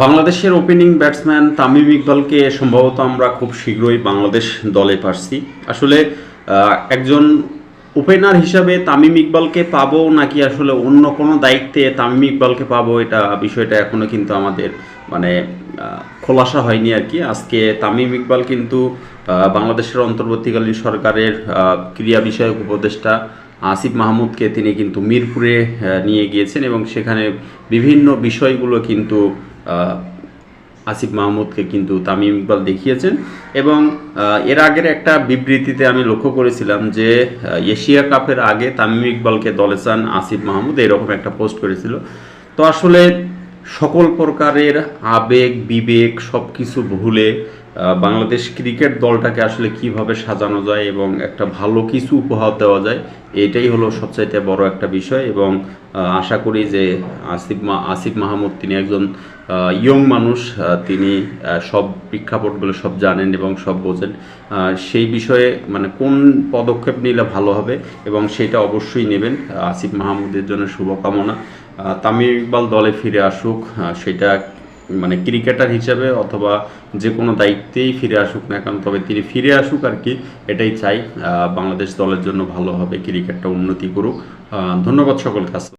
বাংলাদেশের opening batsman Tamim ইকবালকে সম্ভবত আমরা খুব শীঘ্রই বাংলাদেশ দলে পারছি। আসলে একজন ওপেনার হিসাবে তামিম ইকবালকে পাবো নাকি আসলে অন্য কোনো দায়িত্বে তামিম ইকবালকে পাবো এটা বিষয়টা এখনও কিন্তু আমাদের মানে খোলাসা হয়নি আর কি। আজকে তামিম ইকবাল কিন্তু বাংলাদেশের অন্তর্বর্তীকালীন সরকারের ক্রীড়া বিষয়ক উপদেষ্টা আসিফ মাহমুদকে তিনি কিন্তু মিরপুরে নিয়ে গিয়েছেন এবং সেখানে বিভিন্ন বিষয়গুলো কিন্তু আসিফ মাহমুদকে কিন্তু তামিম ইকবাল দেখিয়েছেন এবং এর আগের একটা বিবৃতিতে আমি লক্ষ্য করেছিলাম যে এশিয়া কাপের আগে তামিম ইকবালকে দলে চান আসিফ মাহমুদ, এরকম একটা পোস্ট করেছিল। তো আসলে সকল প্রকারের আবেগ, বিবেক সব কিছু ভুলে বাংলাদেশ ক্রিকেট দলটাকে আসলে কীভাবে সাজানো যায় এবং একটা ভালো কিছু উপহার দেওয়া যায়, এটাই হলো সবচাইতে বড় একটা বিষয় এবং আশা করি যে আসিফ মা, আসিফ মাহমুদ তিনি একজন ইয়ং মানুষ তিনি সব প্রেক্ষাপটগুলো সব জানেন এবং সব বোঝেন। সেই বিষয়ে মানে কোন পদক্ষেপ নিলে ভালো হবে এবং সেটা অবশ্যই নেবেন। আসিফ মাহমুদের জন্য শুভকামনা। তামিম ইকবাল দলে ফিরে আসুক সেটা মানে ক্রিকেটার হিসেবে অথবা যে কোনো দায়িত্বেই ফিরে আসুক না কেন, তবে তিনি ফিরে আসুক আর কি, এটাই চাই। বাংলাদেশ দলের জন্য ভালো হবে, ক্রিকেটটা উন্নতি করুক। ধন্যবাদ সকল আসসালাম